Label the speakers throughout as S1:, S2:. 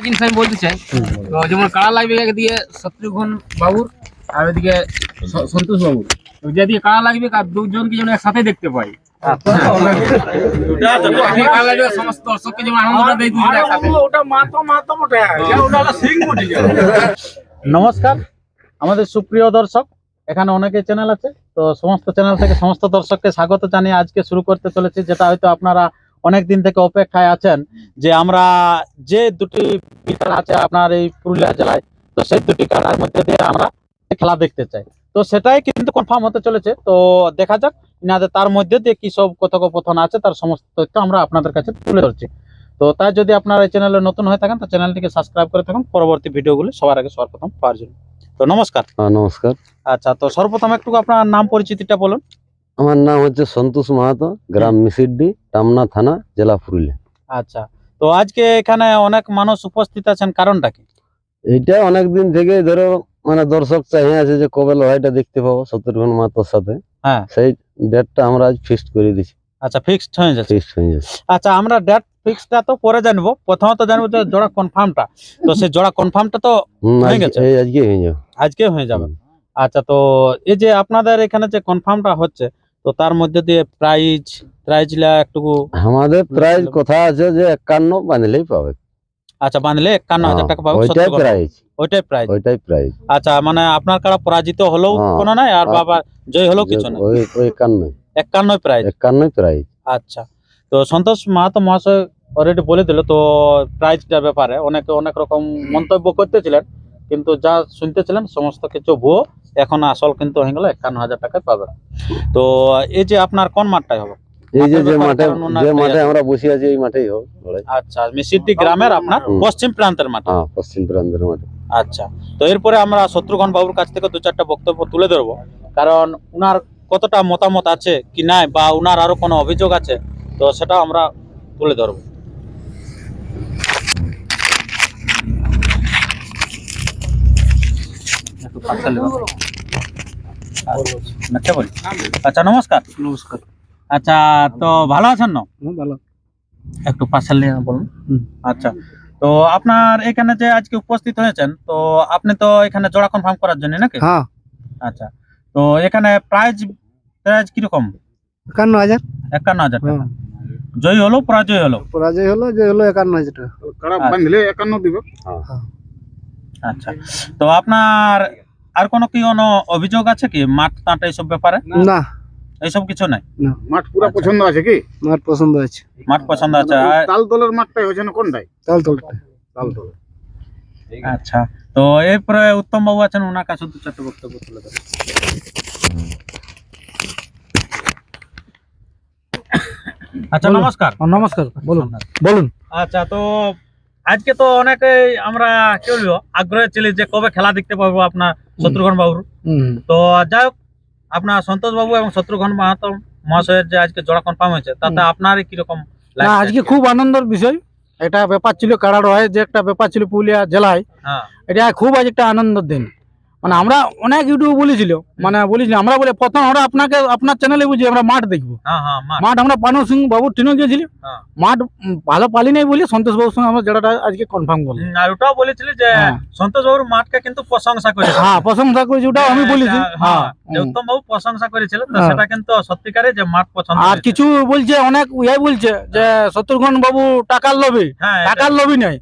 S1: একটা জিনিস আমি বলতে চাই। তো যেমন কাড়া লাগবে এক দিয়ে শত্রুঘ্ন বাবুর আর ওইদিকে সন্তোষ বাবুর। যেদিকে কাড়া লাগবে আর দুজনকে যেন একসাথে দেখতে পাই। একদিকে কাড়া লাগবে সমস্ত দর্শককে যেমন আনন্দটা দেয় দুজনে একসাথে।
S2: নমস্কার আমাদের সুপ্রিয় দর্শক এখানে অনেকে চ্যানেল আছে তো সমস্ত চ্যানেল থেকে সমস্ত দর্শককে স্বাগত জানিয়ে আজকে শুরু করতে চলেছি যেটা হয়তো আপনারা অনেক দিন থেকে অপেক্ষায় আছেন যে আমরা যে দুটি বিকাল আছে আপনার এই পুরুলিয়া জেলায় তো সেই দুটি খেলার মধ্যে দিয়ে আমরা খেলা দেখতে চাই। তো সেটাই কিন্তু কনফার্ম হতে চলেছে। তো দেখা যাক ইনাদের তার মধ্যে দিয়ে কি সব কথোপকথন আছে তার সমস্ত তথ্য আমরা আপনাদের কাছে তুলে ধরছি। তো তাই যদি আপনারা এই চ্যানেলে নতুন হয়ে থাকেন তো চ্যানেলটিকে সাবস্ক্রাইব করে থাকুন। পরবর্তী ভিডিওগুলি সবার আগে সর্বপ্রথম পাওয়ার জন্য। তো নমস্কার।
S3: হ্যাঁ নমস্কার।
S2: আচ্ছা তো সর্বপ্রথম একটু আপনার নাম পরিচিতিটা বলুন।
S3: আমার নাম হচ্ছে সন্তোষ মাহাতো গ্রাম মিসিড্ডি টামনা থানা জেলা পুরুলিয়া।
S2: আচ্ছা তো আজকে এখানে অনেক মানুষ উপস্থিত আছেন কারণটা কি?
S3: এইটা অনেক দিন থেকে ধরো মানে দর্শক চাহিয়ে আছে যে কবে লড়াইটা দেখতে পাবো শত্রুঘ্ন মাহাতোর সাথে।
S2: হ্যাঁ।
S3: সেই ডেটটা আমরা আজ ফিক্সড করে দিছি।
S2: আচ্ছা ফিক্সড হয়ে যাচ্ছে।
S3: ফিক্সড হয়ে যাচ্ছে।
S2: আচ্ছা আমরা ডেট ফিক্সডটা তো পরে জানব। প্রথমত জানব যে জোড়া কনফার্মটা তো সেই জোড়া কনফার্মটা তো হয়ে গেছে?
S3: এই আজকে হয়ে যাবে।
S2: আজকে হয়ে যাবে। আচ্ছা তো এই যে আপনাদের এখানে যে কনফার্মটা হচ্ছে তো তার মধ্যে দিয়ে প্রাইজ প্রাইজলা একটু
S3: আমাদের প্রাইজ কথা আছে যে একান্ন বাঁধলেই পাবে।
S2: আচ্ছা বাঁধলে একান্ন হাজার টাকা পাবে।
S3: হ্যাঁ, ওইটাই প্রাইজ।
S2: ওইটাই প্রাইজ।
S3: ওইটাই প্রাইজ।
S2: আচ্ছা মানে আপনার কারা পরাজিত হলেও
S3: হ্যাঁ।
S2: কোনো নাই আর বাবা জয় হলেও কিছু নাই।
S3: ওই ওই একান্নই।
S2: একান্ন প্রাইজ।
S3: একান্নই প্রাইজ।
S2: আচ্ছা তো সন্তোষ মাহাতো মহাশয় অলরেডি বলে দিল তো প্রাইজটার ব্যাপারে। অনেকে অনেক রকম মন্তব্য করতেছিলেন কিন্তু যা শুনতেছিলেন সমস্ত কিছু ভুয়ো। এখন আসল কিন্তু হয়ে গেল একান্ন হাজার টাকায় পাবেন তো এই যে আপনার কোন মাঠটাই হবে?
S3: এই যে যে মাঠে যে মাঠে আমরা বসে আছি এই মাঠেই হোক
S2: আচ্ছা মিসিদ্দি গ্রামের আপনার পশ্চিম প্রান্তের মাঠ।
S3: হ্যাঁ পশ্চিম প্রান্তের মাঠে।
S2: আচ্ছা তো এরপরে আমরা শত্রুঘ্ন বাবুর কাছ থেকে দু চারটা বক্তব্য তুলে ধরবো। কারণ উনার কতটা মতামত আছে কি নাই বা উনার আরও কোনো অভিযোগ আছে তো সেটা আমরা তুলে ধরবো একটু পাশে নেব। আচ্ছা বলি। আচ্ছা নমস্কার।
S1: নমস্কার।
S2: আচ্ছা তো ভালো আছেন না?
S1: ভালো।
S2: একটু পাশে নিয়ে বলুন। আচ্ছা তো আপনার এখানে যে আজকে উপস্থিত হয়েছেন তো আপনি তো এখানে জোড়া কনফার্ম করার জন্য নাকি?
S4: হ্যাঁ।
S2: আচ্ছা তো এখানে প্রাইজ প্রাইজ কীরকম?
S4: একান্ন হাজার।
S2: একান্ন হাজার টাকা।
S4: হ্যাঁ।
S2: জয়ী হলো পরাজয় হলো?
S4: পরাজয় হলো যে হলো একান্ন হাজার টাকা।
S1: বাঁধলে একান্ন দিবে।
S2: আচ্ছা তো আপনার আর কোনো কি কোনো অভিযোগ আছে কি? মাঠ টাট এইসব ব্যাপারে?
S4: না।
S2: এইসব কিছু নাই?
S1: মাঠ পুরো
S2: আচ্ছা।
S1: পছন্দ আছে কি?
S4: আমার পছন্দ আছে।
S2: মাঠ পছন্দ আছে।
S1: তাল দলের মাঠটাই হয়েছে না কোনটাই?
S4: তাহলে তোলটা
S1: তাল দল
S2: আচ্ছা। তো এরপরে উত্তম বাবু আছেন ওনার কাছে দু চারটে বক্তব্য তুলে দেবেন আচ্ছা নমস্কার।
S4: নমস্কার বলুন বলুন।
S2: আচ্ছা তো আজকে তো অনেকেই আমরা কি বলব আগ্রহে ছিলি যে কবে খেলা দেখতে পাবো আপনার শত্রুঘন বাবুর। তো যাই হোক আপনার সন্তোষ বাবু এবং শত্রুঘন মাহাতো মহাশয়ের যে আজকে জোড়া কনফার্ম হয়েছে তাতে আপনার কীরকম
S4: আজকে খুব আনন্দের বিষয়। এটা ব্যাপার ছিল কারাড় হয় যে একটা ব্যাপার ছিল পুরুলিয়া জেলায়।
S2: হ্যাঁ।
S4: এটা খুব আজ একটা আনন্দের দিন। মানে আমরা অনেক ইউটিউব বলেছিল মানে বলেছিল আমরা বলে প্রথম আমরা আপনাকে আপনার চ্যানেলে বুঝি আমরা মাঠ দেখব।
S2: হ্যাঁ হ্যাঁ
S4: মাঠ। আমরা পানু সিং বাবু ট্রেনে গিয়েছিল।
S2: হ্যাঁ।
S4: মাঠ ভালো পালি নাই বলে সন্তোষ বাবুর সঙ্গে আমরা যেটা আজকে কনফার্ম করলাম।
S2: আর ওটাও বলেছিলি যে। সন্তোষ বাবুর মাঠকে কিন্তু প্রশংসা করেছে
S4: হ্যাঁ প্রশংসা করেছি ওটাও আমি বলেছি।
S2: হ্যাঁ উত্তম বাবু প্রশংসা করেছিল তো। সেটা কিন্তু সত্যিকারে যে মাঠ পছন্দ
S4: আর কিছু বলছে অনেক ইয়াই বলছে যে শত্রুঘ্ন বাবু টাকার লোভী টাকার লোভী নাই।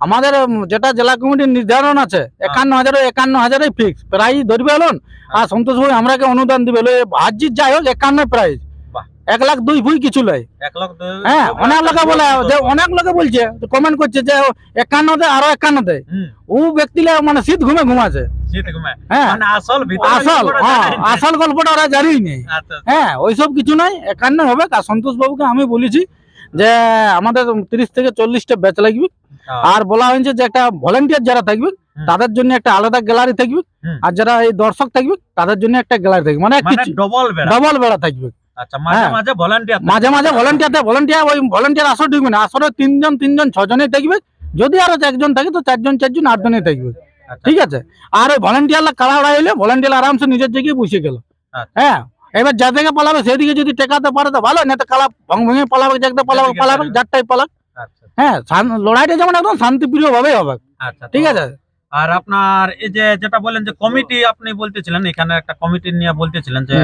S4: আমাদের যেটা জেলা কমিটির নির্ধারণ আছে একান্ন হাজারে একান্ন হাজারে ফিক্স প্রাইজ ধরবে এলন আর সন্তোষ ভাই আমরাকে অনুদান দিবে। হাজির যাই হোক একান্ন প্রাইজ। এক লাখ দুই ফুই কিছু
S2: দুই-
S4: হ্যাঁ অনেক লোকে বলে যে অনেক লোকে বলছে কমেন্ট করছে যে একান্ন দেয় আরও একান্ন দেয় ও ব্যক্তিরা মানে শীত ঘুমে ঘুমাছে। হ্যাঁ।
S2: মানে আসল গল্পটা
S4: হ্যাঁ ওরা জানি নেই
S2: আচ্ছা,
S4: হ্যাঁ ওইসব কিছু নাই একান্ন হবে। আর সন্তোষ বাবুকে আমি বলেছি যে আমাদের তিরিশ থেকে চল্লিশটা ব্যাচ লাগবে।
S2: হ্যাঁ।
S4: আর বলা হয়েছে যে একটা ভলেন্টিয়ার যারা থাকবে তাদের জন্য একটা আলাদা গ্যালারি থাকবে। আর যারা এই দর্শক থাকবে তাদের জন্য একটা গ্যালারি থাকবে। মানে
S2: মানে ডবল বেড়া।
S4: থাকবে।
S2: আচ্ছা মাঝে
S4: হ্যাঁ।
S2: মাঝে
S4: মাঝে মাঝে ভলেন্টিয়ার ভলেন্টিয়ার ওই ভলেন্টিয়ার আসর ঢুকবে না। আসরে তিনজন তিনজন ছজনেই থাকবে। যদি আরও একজন থাকে তো চারজন চারজন আটজনই থাকবে। ঠিক আছে? আর ওই ভলেন্টিয়ার কাড়া এলে ভলেন্টিয়ার আরামসে নিজের জায়গায় বসে গেল।
S2: আচ্ছা।
S4: হ্যাঁ। এবার যা থেকে পালাবে সেদিকে যদি টেকাতে পারে তো ভালো না তো কালা ভং ভঙে পালাবে দেখতে পালাবে পালাবে। যারটাই পালাক।
S2: আচ্ছা।
S4: হ্যাঁ লড়াইটা যেমন একদম শান্তিপ্রিয় ভাবেই হবে।
S2: আচ্ছা
S4: ঠিক আছে?
S2: আর আপনার এই যে যেটা বলেন যে কমিটি আপনি বলতেছিলেন এখানে একটা কমিটি নিয়ে বলতেছিলেন যে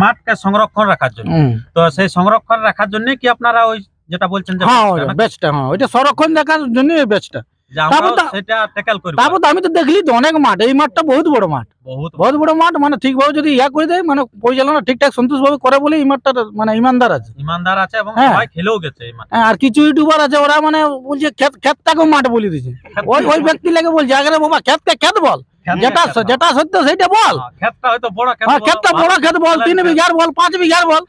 S2: মাঠকে সংরক্ষণ রাখার জন্য। তো সেই সংরক্ষণ রাখার জন্য কি আপনারা ওই যেটা বলছেন যে
S4: হ্যাঁ
S2: নাকি?
S4: হ্যাঁ ওইটা সংরক্ষণ দেখার জন্য
S2: আমরাও
S4: তারপর আমি তো দেখলি তো অনেক মাঠ এই মাঠটা বহুত বড় মাঠ।
S2: বহুত
S4: বড়। মাঠ মানে ঠিকভাবে যদি ইয়া করে দেয় মানে পরিচালনা ঠিকঠাক সন্তোষ ভাবে করে বলে এই মাঠটা মানে ইমানদার আছে।
S2: ইমানদার আছে এবং
S4: হ্যাঁ।
S2: সবাই খেলেও গেছে এই মাঠে।
S4: হ্যাঁ, আর কিছু ইউটিউবার আছে ওরা মানে বলছে মাঠ বলে দিছে ওই ওই ব্যক্তি লাগে বলছে আগে বাবা ক্ষেতকে ক্ষেত বল। যেটা যেটা সত্য বল।
S2: ক্ষেতটা হয়তো বড় ক্ষেত
S4: হ্যাঁ ক্ষেতটা বড় ক্ষেত বল তিন বিঘার বল পাঁচ বিঘার বল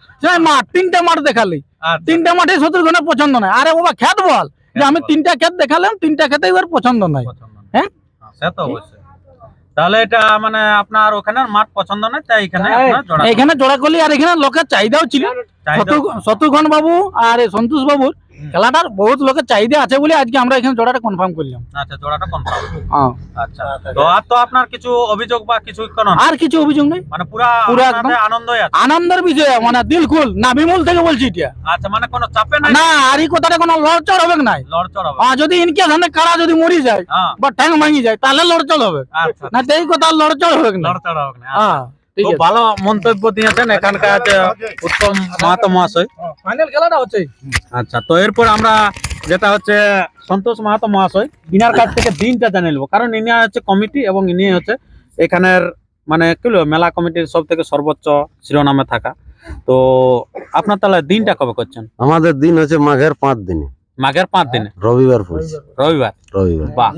S4: মাঠ তিনটা মাঠ দেখালি।
S2: আচ্ছা,
S4: তিনটা মাঠে শত্রুঘ্নের পছন্দ নাই। আরে বাবা ক্ষেত বল। যে আমি তিনটা ক্ষেত দেখালাম তিনটা ক্ষেতে এবার পছন্দ নাই। হ্যাঁ?
S2: হ্যাঁ, সে তো অবশ্যই। তাহলে এটা মানে আপনার ওখানে মাঠ পছন্দ না তাই এখানে জোড়া
S4: এখানে জোড়া করলি আর এখানে লোকের চাহিদাও ছিল। শত্রুঘন বাবু আর সন্তোষ বাবুর। খেলাটার বহুত লোকের চাহিদা আছে বলে আজকে আমরা এখানে জোড়াটা কনফার্ম করলাম।
S2: আচ্ছা জোড়াটা কনফার্ম
S4: হ্যাঁ।
S2: আচ্ছা। তো আর তো আপনার কিছু অভিযোগ বা কিছু কোনো?
S4: আর কিছু অভিযোগ নেই।
S2: মানে পুরা
S4: পুরা
S2: আপনাদের আনন্দই আছে?
S4: আনন্দের বিষয় মানে দিল খুল না বিমূল থেকে বলছি এটা।
S2: আচ্ছা মানে কোনো চাপে নাই?
S4: না আর এই কথাটা কোনো লড়চড় হবে নাই।
S2: লড়চড় হবে।
S4: আর যদি ইনকে হাতে কারা যদি মরি যায়
S2: হ্যাঁ।
S4: বা ঠ্যাং ভাঙি যায় তাহলে লড়চড় হবে।
S2: আচ্ছা।
S4: না এই কথা লড়চড় হবে না।
S2: লড়চড় হবে না।
S4: হ্যাঁ।
S2: খুব ভালো মন্তব্য দিয়েছেন এখানকার উত্তম মাহাতো মহাশয়।
S4: ফাইনাল খেলাটা হচ্ছে।
S2: আচ্ছা তো এরপর আমরা যেটা হচ্ছে সন্তোষ মাহাতো মহাশয় ইনার কাছ থেকে দিনটা জানিয়ে নেব। কারণ ইনি হচ্ছে কমিটি এবং ইনি হচ্ছে এখানের মানে কি মেলা কমিটির সব থেকে সর্বোচ্চ শিরোনামে থাকা। তো আপনার তাহলে দিনটা কবে করছেন?
S3: আমাদের দিন হচ্ছে মাঘের পাঁচ দিনে।
S2: মাঘের পাঁচ দিনে?
S3: রবিবার
S2: রবিবার?
S3: রবিবার।
S2: বাহ।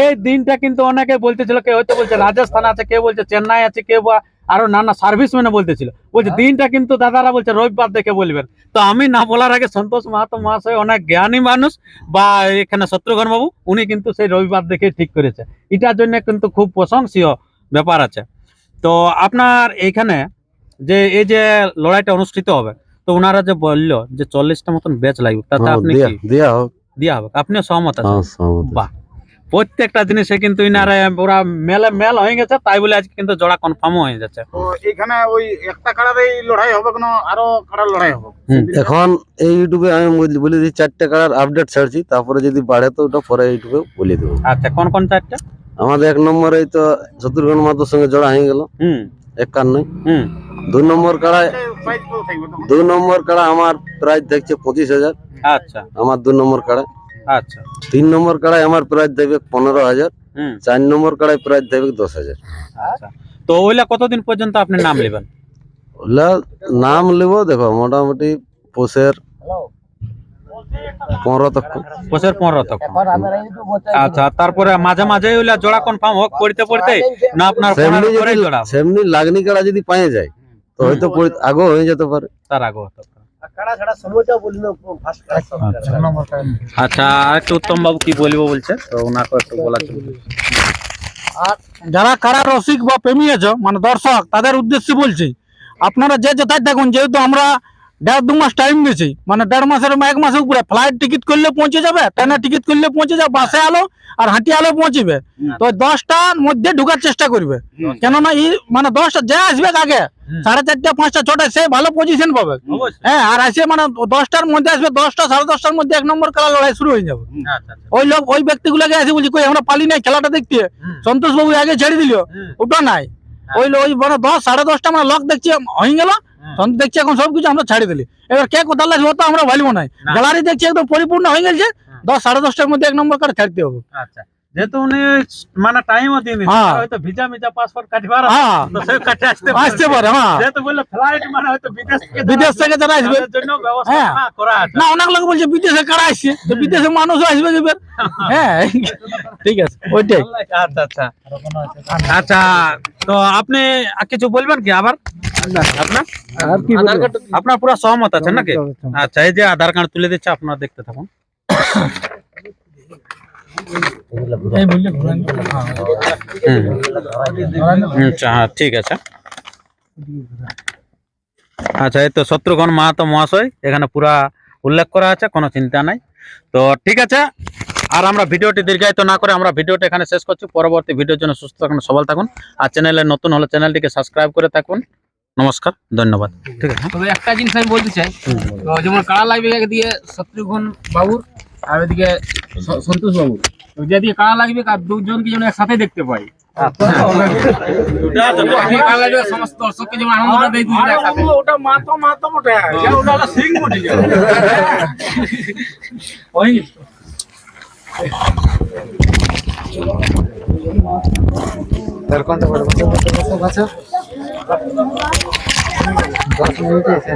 S2: এই দিনটা কিন্তু অনেকে বলতেছিল কেউ হয়তো বলছে রাজস্থান আছে কে বলছে চেন্নাই আছে কেউ বা আরও নানা সার্ভিস মেনে বলতেছিল। বলছে দিনটা কিন্তু দাদারা বলছে রবিবার দেখে বলবেন। তো আমি না বলার আগে সন্তোষ মাহাতো মহাশয় অনেক জ্ঞানী মানুষ বা এখানে শত্রুঘ্ন বাবু উনি কিন্তু সেই রবিবার দেখে ঠিক করেছে। এটার জন্য কিন্তু খুব প্রশংসীয় ব্যাপার আছে। তো আপনার এইখানে যে এই যে লড়াইটা অনুষ্ঠিত হবে তো ওনারা যে বলল যে চল্লিশটা মতন ব্যাচ লাগবে তাতে
S3: হ্যাঁ,
S2: আপনি
S3: দিয়া
S2: হবে আপনিও সহমত আছেন?
S3: হ্যাঁ,
S2: বাহ। প্রত্যেকটা জিনিসে কিন্তু ইনারে ওরা মেলে মেল হয়ে গেছে তাই বলে আজকে কিন্তু জোড়া কনফার্ম হয়ে যাচ্ছে।
S5: তো এখানে ওই একটা কাড়ারেই লড়াই হবে না আরও কাড়ার লড়াই হবে?
S3: এখন এই ইউটিউবে আমি বলি- বলে দিই চারটে কাড়ার আপডেট ছাড়ছি তারপরে যদি বাড়ে তো ওটা পরে ইউটিউবে বলে দেবো।
S2: আচ্ছা কোন কোন চারটা?
S3: আমাদের এক নম্বরে তো শত্রুঘ্ন মাতোর সঙ্গে জোড়া হয়ে গেল।
S2: হুম।
S3: একান্নই।
S2: হুম।
S3: দুই নম্বর কাড়ায় দুই নম্বর কাড়া আমার প্রাইস দেখছে পঁচিশ হাজার।
S2: আচ্ছা।
S3: আমার দুই নম্বর কাড়ায়।
S2: আচ্ছা।
S3: তিন নম্বর কাড়ায় আমার প্রাইস দেবে পনেরো হাজার চার নম্বর কাড়ায় প্রাইস দেবে দশ হাজার।
S2: আচ্ছা। তো ওইলা কতদিন পর্যন্ত আপনি নাম নেবেন?
S3: ওগুলা নাম নেব দেখো মোটামুটি পোষের পনেরো তক।
S2: পনেরো তক। আচ্ছা তারপরে মাঝে মাঝে ওইলা জোড়া কনফার্ম হোক পড়তে পড়তে না আপনার
S3: সেমনি লাগনি কাড়া যদি পায়ে যায় তো হয়তো আগেও হয়ে যেতে পারে।
S2: তার আগে হতে পারে। আচ্ছা আর একটু উত্তম বাবু কি বলব বলছে? তো ওনাকে একটু জন্য।
S4: যারা কারা রসিক বা প্রেমী আছে মানে দর্শক তাদের উদ্দেশ্যে বলছি আপনারা যে যেথায় দেখুন যেহেতু আমরা দেড় দু মাস টাইম দিয়েছি। মানে দেড় মাসের এক মাসের উপরে। ফ্লাইট টিকিট করলে পৌঁছে যাবে ট্রেনের টিকিট করলে পৌঁছে যাবে বাসে আলো আর হাঁটি আলো পৌঁছিবে। তো দশটার মধ্যে ঢুকার চেষ্টা করবে। কেননা এই মানে দশটা যে আসবে আগে সাড়ে চারটা পাঁচটা ছটা সে ভালো পজিশন পাবে। হ্যাঁ আর আসে মানে দশটার মধ্যে আসবে দশটা সাড়ে দশটার মধ্যে এক নম্বর খেলা লড়াই শুরু হয়ে যাবে।
S2: আচ্ছা আচ্ছা।
S4: ওই লোক ওই ব্যক্তিগুলোকে আসে বলছি কই আমরা পালি নাই খেলাটা দেখতে। সন্তোষ বাবু আগে ছেড়ে দিল ওটা নাই। ওই লো- ওই মানে দশ সাড়ে দশটা মানে লক দেখছি হয়ে গেল। সন্তোষ দেখছি এখন সবকিছু আমরা ছাড়ি দিলি। এবার কে কোথাও লাগবে তো আমরা ভাববো নাই গ্যালারি দেখছি একদম পরিপূর্ণ হয়ে গেছে। দশ সাড়ে দশটার মধ্যে এক নম্বর করে ছাড়তে হবে।
S2: আচ্ছা। যেহেতু উনি মানে টাইমও
S4: হ্যাঁ।
S2: তার হয়তো ভিসা মিজা পাসপোর্ট কাটবার
S4: হ্যাঁ।
S2: তো সে কাটে আসতে
S4: আসতে পারে হ্যাঁ।
S2: যেহেতু বললে ফ্লাইট মানে হয়তো বিদেশ থেকে
S4: বিদেশ থেকে যারা আসবে।
S2: জন্য ব্যবস্থা
S4: হ্যাঁ।
S2: করা আছে।
S4: না অনেক লোক বলছে বিদেশে কারা আসছে? তো বিদেশে মানুষও আসবে হ্যাঁ ঠিক আছে ওইটাই।
S2: আচ্ছা আচ্ছা। আচ্ছা তো আপনি কিছু বলবেন কি আবার? আপনার?
S4: আর কি
S2: আপনার পুরো সহমত আছে নাকি? আচ্ছা এই যে আধার কার্ড তুলে দিচ্ছে আপনারা দেখতে থাকুন। আচ্ছা হ্যাঁ ঠিক আছে। আচ্ছা এই তো শত্রুঘ্ন মাহাতো মহাশয় এখানে পুরা উল্লেখ করা আছে কোনো চিন্তা নাই। তো ঠিক আছে আর আমরা ভিডিওটি দীর্ঘায়িত না করে আমরা ভিডিওটা এখানে শেষ করছি। পরবর্তী ভিডিওর জন্য সুস্থ থাকুন সবল থাকুন। আর চ্যানেলে নতুন হলে চ্যানেলটিকে সাবস্ক্রাইব করে থাকুন। নমস্কার ধন্যবাদ ঠিক আছে
S1: তবে একটা জিনিস আমি বলতে চাই তো যেমন কাড়া লাগবে দিয়ে শত্রুঘ্ন বাবুর আর ওইদিকে স- সন্তোষ বাবু তো যেদিকে কাড়া লাগবে আর দুজনকে যেন একসাথে দেখতে পাই সমস্ত দর্শককে যেমন আনন্দটা দেয় দুজনে একসাথে
S4: ওটা মাতো মাতো মোটে ওটা সিং মোটে
S6: তার কোনটা বড় বড় বড় বড় আছে